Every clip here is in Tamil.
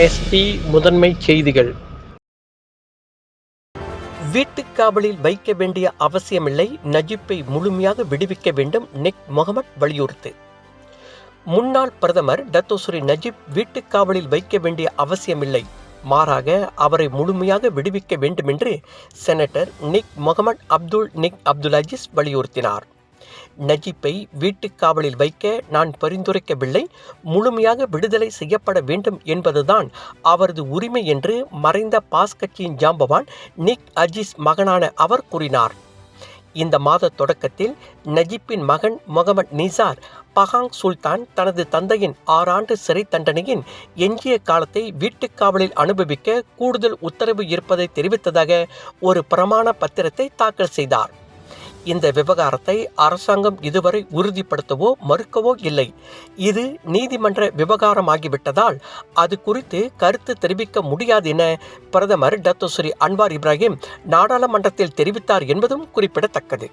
எஸ்பி முதன்மை செய்திகள். வீட்டுக் காவலில் வைக்க வேண்டிய அவசியமில்லை. நஜிப்பை முழுமையாக விடுவிக்க வேண்டும். நிக் முகமட் வலியுறுத்து. முன்னாள் பிரதமர் டத்தோசுரி நஜிப் வீட்டுக் காவலில் வைக்க வேண்டிய அவசியமில்லை. மாறாக அவரை முழுமையாக விடுவிக்க வேண்டுமென்று senator Nik Mohamad Abdul Nik Abdul Aziz வலியுறுத்தினார். நஜிப்பை வீட்டுக் காவலில் வைக்க நான் பரிந்துரைக்கவில்லை. முழுமையாக விடுதலை செய்யப்பட வேண்டும் என்பதுதான் அவரது உரிமை என்று மறைந்த பாஸ் கட்சியின் ஜாம்பவான் நிக் அஜீஸ் மகனான அவர் கூறினார். இந்த மாத தொடக்கத்தில் நஜிப்பின் மகன் முகமது நிசார் பஹாங் சுல்தான் தனது தந்தையின் ஆறாண்டு சிறை தண்டனையின் எஞ்சிய காலத்தை வீட்டுக் காவலில் அனுபவிக்க கூடுதல் உத்தரவு இருப்பதை தெரிவித்ததாக ஒரு பிரமாண பத்திரத்தை தாக்கல் செய்தார். இந்த விவகாரத்தை அரசாங்கம் இதுவரை உறுதிப்படுத்தவோ மறுக்கவோ இல்லை. இது நீதிமன்ற விவகாரமாகிவிட்டதால் அது குறித்து கருத்து தெரிவிக்க முடியாது என பிரதமர் டத்தோஸ்ரீ அன்வார் இப்ராஹிம் நாடாளுமன்றத்தில் தெரிவித்தார் என்பதும் குறிப்பிடத்தக்கது.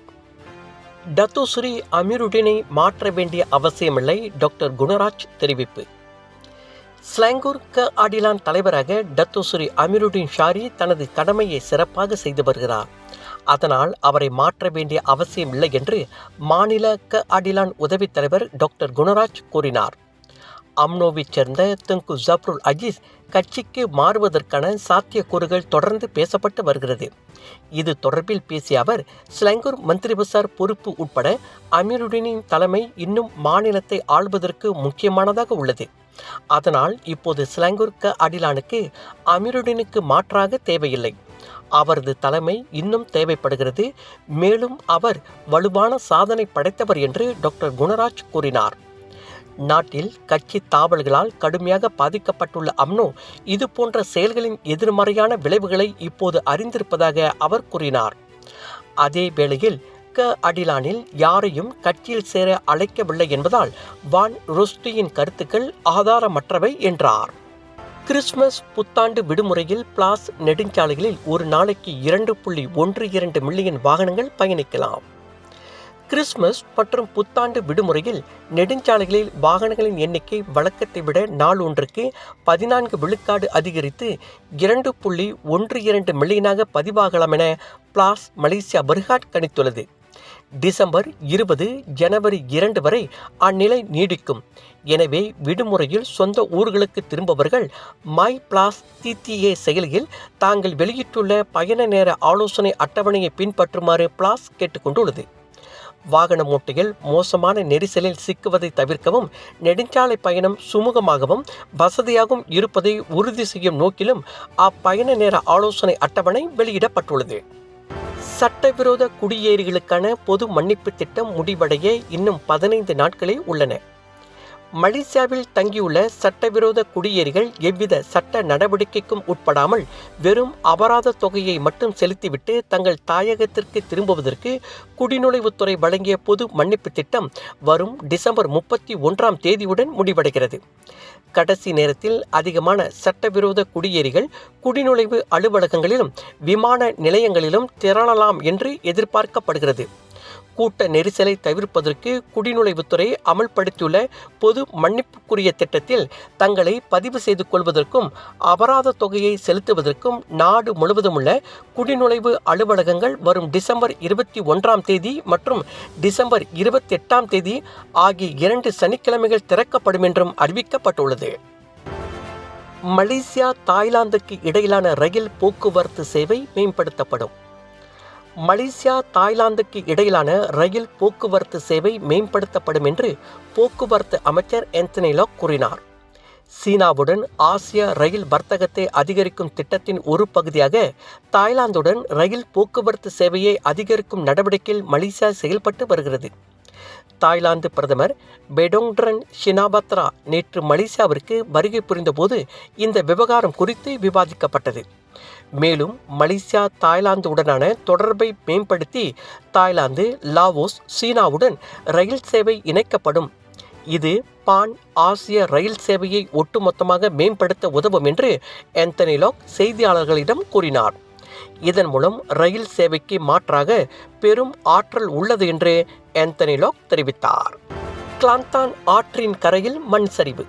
டத்தோஸ்ரீ அமீருடினை மாற்ற வேண்டிய அவசியமில்லை டாக்டர் குணராஜ் தெரிவிப்பு. ஸ்லாங்கூர் க ஆடிலான் தலைவராக டத்தோஸ்ரீ அமீருடின் ஷாரி தனது கடமையை சிறப்பாக செய்து வருகிறார். அதனால் அவரை மாற்ற வேண்டிய அவசியம் இல்லை என்று மாநில க அடிலான் உதவித் தலைவர் டாக்டர் குணராஜ் கூறினார். அம்னோவைச் சேர்ந்த துங்கு ஜப்ருல் அஜீஸ் கட்சிக்கு மாறுவதற்கான சாத்தியக்கூறுகள் தொடர்ந்து பேசப்பட்டு வருகிறது. இது தொடர்பில் பேசிய அவர் ஸ்லங்கூர் மந்திரிபசார் பொறுப்பு உட்பட அமீருடனின் தலைமை இன்னும் மாநிலத்தை ஆள்வதற்கு முக்கியமானதாக உள்ளது. அதனால் இப்போது ஸ்லங்கூர் க அடிலானுக்கு அமீருடனுக்கு மாற்றாக தேவையில்லை. அவரது தலைமை இன்னும் தேவைப்படுகிறது. மேலும் அவர் வலுவான சாதனை படைத்தவர் என்று டாக்டர் குணராஜ் கூறினார். நாட்டில் கட்சி தாவல்களால் கடுமையாக பாதிக்கப்பட்டுள்ள அம்னோ இது போன்ற செயல்களின் எதிர்மறையான விளைவுகளை இப்போது அறிந்திருப்பதாக அவர் கூறினார். அதே வேளையில் க. அடிலானில் யாரையும் கட்சியில் சேர அழைக்கவில்லை என்பதால் வான் ருஸ்டியின் கருத்துக்கள் ஆதாரமற்றவை என்றார். கிறிஸ்மஸ் புத்தாண்டு விடுமுறையில் பிளாஸ் நெடுஞ்சாலைகளில் ஒரு நாளைக்கு இரண்டு புள்ளி ஒன்று இரண்டு மில்லியன் வாகனங்கள் பயணிக்கலாம். கிறிஸ்மஸ் மற்றும் புத்தாண்டு விடுமுறையில் நெடுஞ்சாலைகளில் வாகனங்களின் எண்ணிக்கை வழக்கத்தை விட நாள் ஒன்றுக்கு பதினான்கு விழுக்காடு அதிகரித்து இரண்டு புள்ளி ஒன்று இரண்டு மில்லியனாக பதிவாகலாம் என பிளாஸ் மலேசியா பர்ஹாட் கணித்துள்ளது. டிசம்பர் இருபது ஜனவரி இரண்டு வரை அந்நிலை நீடிக்கும். எனவே விடுமுறையில் சொந்த ஊர்களுக்கு திரும்பவர்கள் மை பிளாஸ் டிடிஏ செயலியில் தாங்கள் வெளியிட்டுள்ள பயண நேர ஆலோசனை அட்டவணையை பின்பற்றுமாறு பிளாஸ் கேட்டுக்கொண்டுள்ளது. வாகன மூட்டையில் மோசமான நெரிசலில் சிக்குவதை தவிர்க்கவும் நெடுஞ்சாலை பயணம் சுமூகமாகவும் வசதியாகவும் இருப்பதை உறுதி செய்யும் நோக்கிலும் அப்பயண நேர ஆலோசனை அட்டவணை வெளியிடப்பட்டுள்ளது. சட்டவிரோத குடியேறிகளுக்கான பொது மன்னிப்பு திட்டம் முடிவடைய இன்னும் பதினைந்து நாட்களே உள்ளன. மலேசியாவில் தங்கியுள்ள சட்டவிரோத குடியேறிகள் எவ்வித சட்ட நடவடிக்கைக்கும் உட்படாமல் வெறும் அபராத தொகையை மட்டும் செலுத்திவிட்டு தங்கள் தாயகத்திற்கு திரும்புவதற்கு குடிநுழைவுத்துறை வழங்கிய பொது மன்னிப்பு திட்டம் வரும் டிசம்பர் முப்பத்தி ஒன்றாம் தேதியுடன் முடிவடைகிறது. கடைசி நேரத்தில் அதிகமான சட்டவிரோத குடியேறிகள் குடிநுழைவு அலுவலகங்களிலும் விமான நிலையங்களிலும் திரளலாம் என்று எதிர்பார்க்கப்படுகிறது. கூட்ட நெரிசலை தவிர்ப்பதற்கு குடிநுழைவுத்துறை அமல்படுத்தியுள்ள பொது மன்னிப்புக்குரிய திட்டத்தில் தங்களை பதிவு செய்து கொள்வதற்கும் அபராத தொகையை செலுத்துவதற்கும் நாடு முழுவதும் உள்ள குடிநுழைவு அலுவலகங்கள் வரும் டிசம்பர் இருபத்தி ஒன்றாம் தேதி மற்றும் டிசம்பர் இருபத்தி எட்டாம் தேதி ஆகிய இரண்டு சனிக்கிழமைகள் திறக்கப்படும் என்றும் அறிவிக்கப்பட்டுள்ளது. மலேசியா தாய்லாந்துக்கு இடையிலான ரயில் போக்குவரத்து சேவை மேம்படுத்தப்படும். மலேசியா தாய்லாந்துக்கு இடையிலான ரயில் போக்குவரத்து சேவை மேம்படுத்தப்படும் என்று போக்குவரத்து அமைச்சர் எந்தனிலாக் கூறினார். சீனாவுடன் ஆசிய ரயில் வர்த்தகத்தை அதிகரிக்கும் திட்டத்தின் ஒரு பகுதியாக தாய்லாந்துடன் ரயில் போக்குவரத்து சேவையை அதிகரிக்கும் நடவடிக்கையில் மலேசியா செயல்பட்டு வருகிறது. தாய்லாந்து பிரதமர் பெடோங்ட்ரன் ஷினாபத்ரா நேற்று மலேசியாவிற்கு வருகை புரிந்தபோது இந்த விவகாரம் குறித்து விவாதிக்கப்பட்டது. மேலும் மலேசியா தாய்லாந்துடனான தொடர்பை மேம்படுத்தி தாய்லாந்து லாவோஸ் சீனாவுடன் ரயில் சேவை இணைக்கப்படும். இது பான் ஆசிய ரயில் சேவையை ஒட்டுமொத்தமாக மேம்படுத்த உதவும் என்று ஆந்தனிலாக் செய்தியாளர்களிடம் கூறினார். இதன் மூலம் ரயில் சேவைக்கு மாற்றாக பெரும் ஆற்றல் உள்ளது என்று ஆந்தனிலாக் தெரிவித்தார். கிளாந்தான் ஆற்றின் கரையில் மண் சரிவு.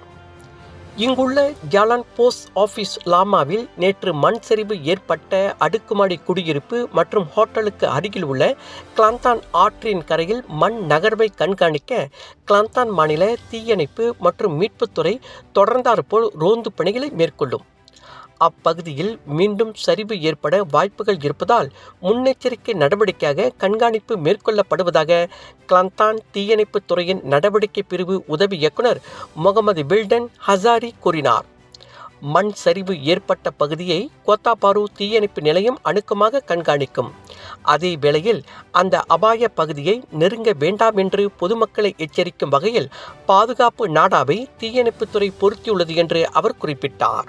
இங்குள்ள ஜாலான் போஸ்ட் ஆஃபீஸ் லாமாவில் நேற்று மண் சரிவு ஏற்பட்ட அடுக்குமாடி குடியிருப்பு மற்றும் ஹோட்டலுக்கு அருகில் உள்ள கிளாந்தான் ஆற்றின் கரையில் மண் நகர்வை கண்காணிக்க கிளாந்தான் மாநில தீயணைப்பு மற்றும் மீட்புத்துறை தொடர்ந்தாற்போல் ரோந்து பணிகளை மேற்கொள்ளும். அப்பகுதியில் மீண்டும் சரிவு ஏற்பட வாய்ப்புகள் இருப்பதால் முன்னெச்சரிக்கை நடவடிக்கையாக கண்காணிப்பு மேற்கொள்ளப்படுவதாக கிளந்தான் தீயணைப்பு துறையின் நடவடிக்கை பிரிவு உதவி இயக்குனர் முகமது பில்டன் ஹசாரி கூறினார். மண் சரிவு ஏற்பட்ட பகுதியை கோத்தாபாரு தீயணைப்பு நிலையம் அணுக்கமாக கண்காணிக்கும். அதே வேளையில் அந்த அபாய பகுதியை நெருங்க வேண்டாம் என்று பொதுமக்களை எச்சரிக்கும் வகையில் பாதுகாப்பு நாடாவை தீயணைப்புத்துறை பொருத்தியுள்ளது என்று அவர் குறிப்பிட்டார்.